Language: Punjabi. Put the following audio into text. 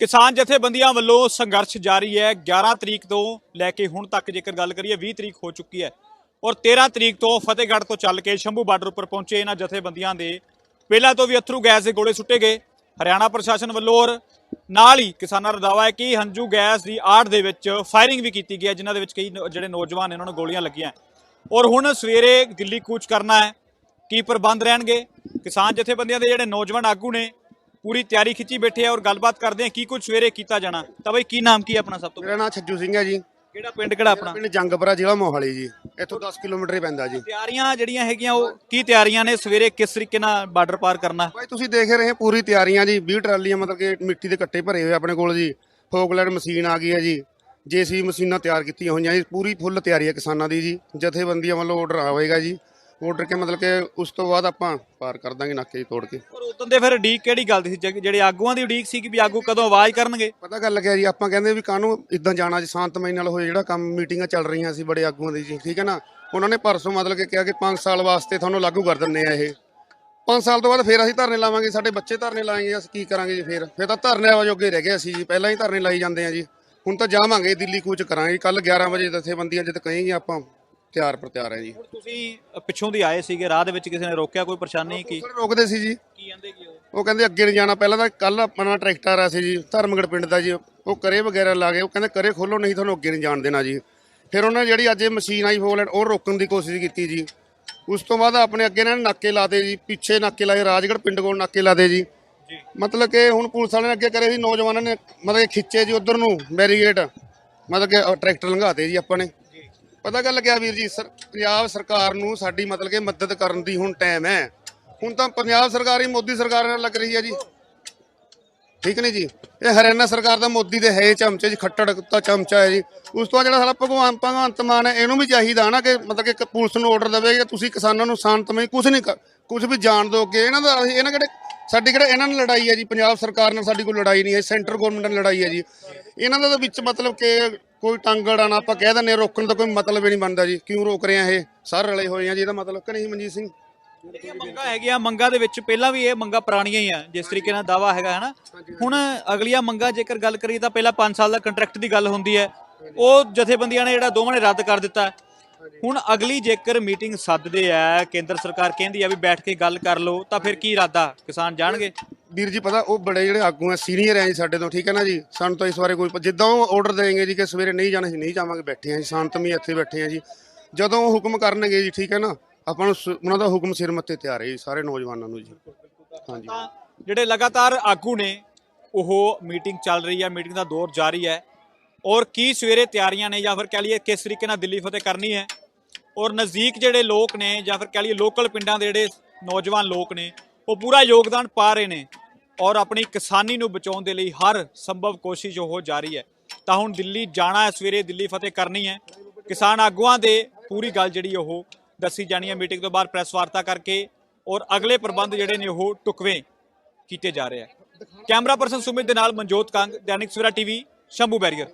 ਕਿਸਾਨ ਜਥੇਬੰਦੀਆਂ ਵੱਲੋਂ ਸੰਘਰਸ਼ ਜਾਰੀ ਹੈ। 11 ਤਰੀਕ ਤੋਂ ਲੈ ਕੇ ਹੁਣ ਤੱਕ ਜੇਕਰ ਗੱਲ ਕਰੀਏ 20 ਤਰੀਕ ਹੋ ਚੁੱਕੀ ਹੈ ਔਰ 13 ਤਰੀਕ ਤੋਂ ਫਤਿਹਗੜ੍ਹ ਤੋਂ ਚੱਲ ਕੇ ਸ਼ੰਭੂ ਬਾਰਡਰ ਉੱਪਰ ਪਹੁੰਚੇ ਇਹਨਾਂ ਜਥੇਬੰਦੀਆਂ ਦੇ। ਪਹਿਲਾਂ ਤੋਂ ਵੀ ਅਥਰੂ ਗੈਸ ਦੇ ਗੋਲੇ ਸੁੱਟੇ ਗਏ ਹਰਿਆਣਾ ਪ੍ਰਸ਼ਾਸਨ ਵੱਲੋਂ ਔਰ ਨਾਲ ਹੀ ਕਿਸਾਨਾਂ ਦਾ ਦਾਅਵਾ ਹੈ ਕਿ ਹੰਝੂ ਗੈਸ ਦੀ ਆੜ ਦੇ ਵਿੱਚ ਫਾਇਰਿੰਗ ਵੀ ਕੀਤੀ ਗਈ ਹੈ, ਜਿਨ੍ਹਾਂ ਦੇ ਵਿੱਚ ਕਈ ਜਿਹੜੇ ਨੌਜਵਾਨ ਨੇ, ਉਹਨਾਂ ਨੂੰ ਗੋਲੀਆਂ ਲੱਗੀਆਂ ਔਰ ਹੁਣ ਸਵੇਰੇ ਦਿੱਲੀ ਕੂਚ ਕਰਨਾ ਹੈ। ਕੀ ਪ੍ਰਬੰਧ ਰਹਿਣਗੇ? ਕਿਸਾਨ ਜਥੇਬੰਦੀਆਂ ਦੇ ਜਿਹੜੇ ਨੌਜਵਾਨ ਆਗੂ ਨੇ ਪੂਰੀ ਤਿਆਰੀ ਖਿੱਚੀ ਬੈਠੇ ਆ ਔਰ ਗੱਲਬਾਤ ਕਰਦੇ ਆ ਕੀ ਕੁਝ ਸਵੇਰੇ ਕੀਤਾ ਜਾਣਾ। ਤਾਂ ਬਈ ਕੀ ਨਾਮ ਕੀ ਹੈ ਆਪਣਾ ਸਭ ਤੋਂ? ਮੇਰਾ ਨਾਮ ਛੱਜੂ ਸਿੰਘ ਹੈ ਜੀ। ਕਿਹੜਾ ਪਿੰਡ ਕਿਹੜਾ ਆਪਣਾ? ਪਿੰਡ ਜੰਗਪੁਰਾ ਜ਼ਿਲ੍ਹਾ ਮੋਹਾਲੀ ਜੀ। ਇੱਥੋਂ 10 ਕਿਲੋਮੀਟਰ ਹੀ ਪੈਂਦਾ ਜੀ। ਤਿਆਰੀਆਂ ਜਿਹੜੀਆਂ ਹੈਗੀਆਂ ਉਹ ਕੀ ਤਿਆਰੀਆਂ ਨੇ ਸਵੇਰੇ ਕਿਸ ਤਰੀਕੇ ਨਾਲ ਬਾਰਡਰ ਪਾਰ ਕਰਨਾ? ਭਾਈ ਤੁਸੀਂ ਦੇਖ ਰਹੇ ਹੋ ਪੂਰੀ ਤਿਆਰੀਆਂ ਜੀ 20 ਟਰਾਲੀਆਂ ਮਤਲਬ ਕਿ ਮਿੱਟੀ ਦੇ ਕੱਟੇ ਭਰੇ ਹੋਏ ਆਪਣੇ ਕੋਲ ਜੀ। ਫੋਕਲੈਂਡ ਮਸ਼ੀਨ ਆ ਗਈ ਹੈ ਜੀ। ਜੇਸੀ ਮਸ਼ੀਨਾਂ ਤਿਆਰ ਕੀਤੀਆਂ ਹੋਈਆਂ ਜੀ। ਪੂਰੀ ਫੁੱਲ ਤਿਆਰੀ ਹੈ ਕਿਸਾਨਾਂ ਦੀ ਜੀ। ਜਥੇਬੰਦੀਆਂ ਵੱਲੋਂ ਆਰਡਰ ਆਵੇਗਾ ਜੀ। ਆਰਡਰ ਕੇ ਮਤਲਬ ਕਿ ਉਸ ਤੋਂ ਬਾਅਦ ਆਪਾਂ ਪਾਰ ਕਰ ਦਾਂਗੇ ਨਾਕੇ ਤੋੜ ਕੇ। ਔਰ ਉਦੋਂ ਦੇ ਫਿਰ ਉਡੀਕ ਕਿਹੜੀ ਗੱਲ ਦੀ ਸੀ ਜਿਹੜੇ ਆਗੂਆਂ ਦੀ ਉਡੀਕ ਸੀ ਕਿ ਵੀ ਆਗੂ ਕਦੋਂ ਆਵਾਜ਼ ਕਰਨਗੇ? ਪਤਾ ਗੱਲ ਕਿਆ ਜੀ ਆਪਾਂ ਕਹਿੰਦੇ ਵੀ ਕਾਹਨੂੰ ਇਦਾਂ ਜਾਣਾ ਜੀ ਸ਼ਾਂਤਮਈ ਨਾਲ ਹੋਏ ਜਿਹੜਾ ਕੰਮ ਮੀਟਿੰਗਾਂ ਚੱਲ ਰਹੀਆਂ ਸੀ ਬੜੇ ਆਗੂਆਂ ਦੀ ਜੀ ਠੀਕ ਹੈ ਨਾ? ਉਹਨਾਂ ਨੇ ਪਰਸੋਂ ਮਤਲਬ ਕਿ ਕਿਹਾ ਕਿ 5 ਸਾਲ ਵਾਸਤੇ ਤੁਹਾਨੂੰ ਲਾਗੂ ਕਰ ਦਿੰਨੇ ਆ ਇਹ। 5 ਸਾਲ ਤੋਂ ਬਾਅਦ ਫੇਰ ਅਸੀਂ ਧਰਨੇ ਲਾਵਾਂਗੇ ਸਾਡੇ ਬੱਚੇ ਧਰਨੇ ਲਾਏਂਗੇ ਅਸੀਂ ਕੀ ਕਰਾਂਗੇ ਜੀ ਫੇਰ? ਫੇਰ ਤਾਂ ਧਰਨੇ ਜੋਗੇ ਰਹਿ ਗਏ ਅਸੀਂ ਜੀ ਪਹਿਲਾਂ ਹੀ ਧਰਨੇ ਲਾਈ ਜਾਂਦੇ ਆ ਜੀ। ਹੁਣ ਤਾਂ ਜਾਵਾਂਗੇ ਦਿੱਲੀ ਕੂਚ ਕਰਾਂਗੇ ਕੱਲ 11 ਵਜੇ ਜਥੇਬੰਦੀਆਂ ਜਦ ਕਹੇਂਗੇ ਆਪਾਂ। ਤਿਆਰ ਪਰ ਤਿਆਰ ਹੈ ਜੀ। ਹੁਣ ਤੁਸੀਂ ਪਿੱਛੋਂ ਦੀ ਆਏ ਸੀਗੇ ਰਾਹ ਦੇ ਵਿੱਚ ਕਿਸੇ ਨੇ ਰੋਕਿਆ ਕੋਈ ਪਰੇਸ਼ਾਨੀ ਕੀ? ਸਰ ਰੋਕਦੇ ਸੀ ਜੀ। ਕੀ ਕਹਿੰਦੇ ਕੀ ਉਹ? ਉਹ ਕਹਿੰਦੇ ਅੱਗੇ ਨਹੀਂ ਜਾਣਾ ਪਹਿਲਾਂ ਤਾਂ ਕੱਲ ਆਪਣਾ ਟਰੈਕਟਰ ਆ ਸੀ ਜੀ ਧਰਮਗੜ ਪਿੰਡ ਦਾ ਜੀ। ਉਹ ਕਰੇ ਵਗੈਰਾ ਲਾ ਗਏ ਉਹ ਕਹਿੰਦੇ ਕਰੇ ਖੋਲੋ ਨਹੀਂ ਤੁਹਾਨੂੰ ਅੱਗੇ ਨਹੀਂ ਜਾਣ ਦੇਣਾ ਜੀ। ਫਿਰ ਉਹਨਾਂ ਨੇ ਜਿਹੜੀ ਅੱਜ ਇਹ ਮਸ਼ੀਨ ਆਈ ਫੋਲੈਂਡ ਉਹ ਰੋਕਣ ਦੀ ਕੋਸ਼ਿਸ਼ ਕੀਤੀ ਜੀ। ਉਸ ਤੋਂ ਬਾਅਦ ਆਪਣੇ ਅੱਗੇ ਇਹਨਾਂ ਨੇ ਨਾਕੇ ਲਾਤੇ ਜੀ ਪਿੱਛੇ ਨਾਕੇ ਲਾਏ ਰਾਜਗੜ੍ਹ ਪਿੰਡ ਕੋਲ ਨਾਕੇ ਲਾਤੇ ਜੀ। ਜੀ। ਮਤਲਬ ਕਿ ਹੁਣ ਪੁਲਿਸ ਵਾਲਿਆਂ ਨੇ ਅੱਗੇ ਕਰੇ ਸੀ ਨੌਜਵਾਨਾਂ ਨੇ ਮਤਲਬ ਕਿ ਖਿੱਚੇ ਜੀ ਉਧਰ ਨੂੰ ਬੈਰੀਗੇਟ ਮਤਲਬ ਕਿ ਟਰੈਕਟਰ ਲੰਘਾਤੇ ਜੀ ਆਪਾਂ ਨੇ। ਪਤਾ ਗੱਲ ਕਿਆ ਵੀਰ ਜੀ? ਸਰ, ਪੰਜਾਬ ਸਰਕਾਰ ਨੂੰ ਸਾਡੀ ਮਤਲਬ ਕਿ ਮਦਦ ਕਰਨ ਦੀ ਹੁਣ ਟਾਈਮ ਹੈ। ਹੁਣ ਤਾਂ ਪੰਜਾਬ ਸਰਕਾਰ ਹੀ ਮੋਦੀ ਸਰਕਾਰ ਨਾਲ ਲੱਗ ਰਹੀ ਹੈ ਜੀ। ਠੀਕ ਨਹੀਂ ਜੀ? ਇਹ ਹਰਿਆਣਾ ਸਰਕਾਰ ਦਾ ਮੋਦੀ ਦੇ ਹੈ ਚਮਚੇ ਜੀ ਖੱਟੜ ਕੁੱਤਾ ਚਮਚਾ ਹੈ ਜੀ। ਉਸ ਤੋਂ ਬਾਅਦ ਜਿਹੜਾ ਸਾਡਾ ਭਗਵਾਨ ਭਗਵੰਤ ਮਾਨ ਹੈ, ਇਹਨੂੰ ਵੀ ਚਾਹੀਦਾ ਨਾ ਕਿ ਮਤਲਬ ਕਿ ਪੁਲਿਸ ਨੂੰ ਆਰਡਰ ਦੇਵੇ ਕਿ ਤੁਸੀਂ ਕਿਸਾਨਾਂ ਨੂੰ ਸ਼ਾਂਤਮਈ ਕੁਝ ਨਹੀਂ ਕੁਝ ਵੀ ਜਾਣ ਦੋਗੇ ਇਹਨਾਂ ਦਾ ਇਹਨਾਂ ਕਿਹੜੇ, ਸਾਡੀ ਕਿਹੜੇ, ਇਹਨਾਂ ਨਾਲ ਲੜਾਈ ਹੈ ਜੀ। ਪੰਜਾਬ ਸਰਕਾਰ ਨਾਲ ਸਾਡੀ ਕੋਈ ਲੜਾਈ ਨਹੀਂ ਹੈ। ਸੈਂਟਰ ਗਵਰਨਮੈਂਟ ਨਾਲ ਲੜਾਈ ਹੈ ਜੀ। ਇਹਨਾਂ ਦਾ ਤਾਂ ਵਿੱਚ ਮਤਲਬ ਕਿ ਕੋਈ ਟੰਗੜਾ ਨਾ ਆਪਾਂ ਕਹਿ ਹਾਂ, ਰੋਕਣ ਦਾ ਕੋਈ ਮਤਲਬ ਹੀ ਨਹੀਂ ਬਣਦਾ ਜੀ। ਕਿਉਂ ਰੋਕ ਰਹੇ ਆ ਇਹ? ਸਾਰੇ ਰਲੇ ਹੋਏ ਆ ਜੀ ਇਹਦਾ ਮਤਲਬ ਕਿ ਨਹੀਂ ਮਨਜੀਤ ਸਿੰਘ? ਇਹ ਮੰਗਾ ਹੈਗੀਆਂ ਮੰਗਾ ਦੇ ਵਿੱਚ ਪਹਿਲਾਂ ਵੀ ਇਹ ਮੰਗਾ ਪੁਰਾਣੀਆਂ ਹੀ ਆ ਜਿਸ ਤਰੀਕੇ ਨਾਲ ਦਾਵਾ ਹੈਗਾ ਹੈ ਨਾ ਹੁਣ ਅਗਲੀਆਂ ਮੰਗਾ ਜੇਕਰ ਗੱਲ ਕਰੀਏ ਤਾਂ ਪਹਿਲਾਂ 5 ਸਾਲ ਦਾ ਕੰਟਰੈਕਟ ਦੀ ਗੱਲ ਹੁੰਦੀ ਹੈ। ਉਹ ਜਥੇਬੰਦੀਆਂ ਨੇ ਜਿਹੜਾ ਦੋਵਾਂ ਨੇ ਰੱਦ ਕਰ ਦਿੱਤਾ। ਹੁਣ ਅਗਲੀ ਜੇਕਰ ਮੀਟਿੰਗ ਸੱਦਦੇ ਆ ਕੇਂਦਰ ਸਰਕਾਰ ਕਹਿੰਦੀ ਆ ਵੀ ਬੈਠ ਕੇ ਗੱਲ ਕਰ ਲਓ ਤਾਂ ਫਿਰ ਕੀ ਇਰਾਦਾ? ਕਿਸਾਨ ਜਾਣਗੇ। ਵੀਰ ਜੀ ਪਤਾ, ਉਹ ਬੜੇ ਜਿਹੜੇ ਆਗੂ ਆ ਸੀਨੀਅਰ ਆ ਜੀ ਸਾਡੇ ਤੋਂ, ਠੀਕ ਹੈ ਨਾ ਜੀ? ਸਾਨੂੰ ਤਾਂ ਇਸ ਬਾਰੇ ਕੋਈ ਜਿੱਦਾਂ ਉਹ ਆਰਡਰ ਦੇਣਗੇ ਜੀ ਕਿ ਸਵੇਰੇ ਨਹੀਂ ਜਾਣਾ ਸੀ ਨਹੀਂ ਜਾਵਾਂਗੇ, ਬੈਠੇ ਆ ਜੀ ਸ਼ਾਂਤਮਈ ਇੱਥੇ ਬੈਠੇ ਆ ਜੀ। ਜਦੋਂ ਉਹ ਹੁਕਮ ਕਰਨਗੇ ਜੀ, ਠੀਕ ਹੈ ਨਾ? ਆਪਾਂ ਨੂੰ ਸ- ਉਹਨਾਂ ਦਾ ਹੁਕਮ ਸਿਰ ਮੱਥੇ ਤਿਆਰ ਹੈ ਜੀ, ਸਾਰੇ ਨੌਜਵਾਨਾਂ ਨੂੰ ਜੀ। ਹਾਂਜੀ। ਤਾਂ ਜਿਹੜੇ ਲਗਾਤਾਰ ਆਗੂ ਨੇ, ਉਹ ਮੀਟਿੰਗ ਚੱਲ ਰਹੀ ਹੈ, ਮੀਟਿੰਗ ਦਾ ਦੌਰ ਜਾਰੀ ਹੈ। ਔਰ ਕੀ ਸਵੇਰੇ ਤਿਆਰੀਆਂ ਨੇ, ਜਾਂ ਫਿਰ ਕਹ ਲਈਏ ਕਿਸ ਤਰੀਕੇ ਨਾਲ ਦਿੱਲੀ ਫਤਿਹ ਕਰਨੀ ਹੈ। ਔਰ ਨਜ਼ਦੀਕ ਜਿਹੜੇ ਲੋਕ ਨੇ, ਜਾਂ ਫਿਰ ਕਹ ਲਈਏ ਲੋਕਲ ਪਿੰਡਾਂ ਦੇ ਜਿਹੜੇ ਨੌਜਵਾਨ ਲੋਕ ਨੇ, ਉਹ ਪੂਰਾ ਯੋਗਦਾਨ ਪਾ ਰਹੇ ਨੇ। ਔਰ ਆਪਣੀ ਕਿਸਾਨੀ ਨੂੰ ਬਚਾਉਣ ਦੇ ਲਈ ਹਰ ਸੰਭਵ ਕੋਸ਼ਿਸ਼ ਉਹ ਜਾਰੀ ਹੈ। ਤਾਂ ਹੁਣ ਦਿੱਲੀ ਜਾਣਾ ਹੈ, ਸਵੇਰੇ ਦਿੱਲੀ ਫਤਿਹ ਕਰਨੀ ਹੈ। ਕਿਸਾਨ ਆਗੂਆਂ ਦੇ ਪੂਰੀ ਗੱਲ ਜਿਹੜੀ ਉਹ ਦੱਸੀ ਜਾਣੀ ਹੈ। ਮੀਟਿੰਗ ਤੋਂ ਬਾਅਦ ਪ੍ਰੈਸ ਵਾਰਤਾ ਕਰਕੇ ਔਰ ਅਗਲੇ ਪ੍ਰਬੰਧ ਜਿਹੜੇ ਨੇ ਉਹ ਟੁਕਵੇਂ ਕੀਤੇ ਜਾ ਰਹੇ ਆ ਕੈਮਰਾ ਪਰਸਨ ਸੁਮਿਤ ਦੇ ਨਾਲ ਮਨਜੋਤ ਕੰਗ, ਦੈਨਿਕ ਸਵੇਰਾ ਟੀਵੀ, ਸ਼ੰਭੂ ਬੈਰੀਅਰ।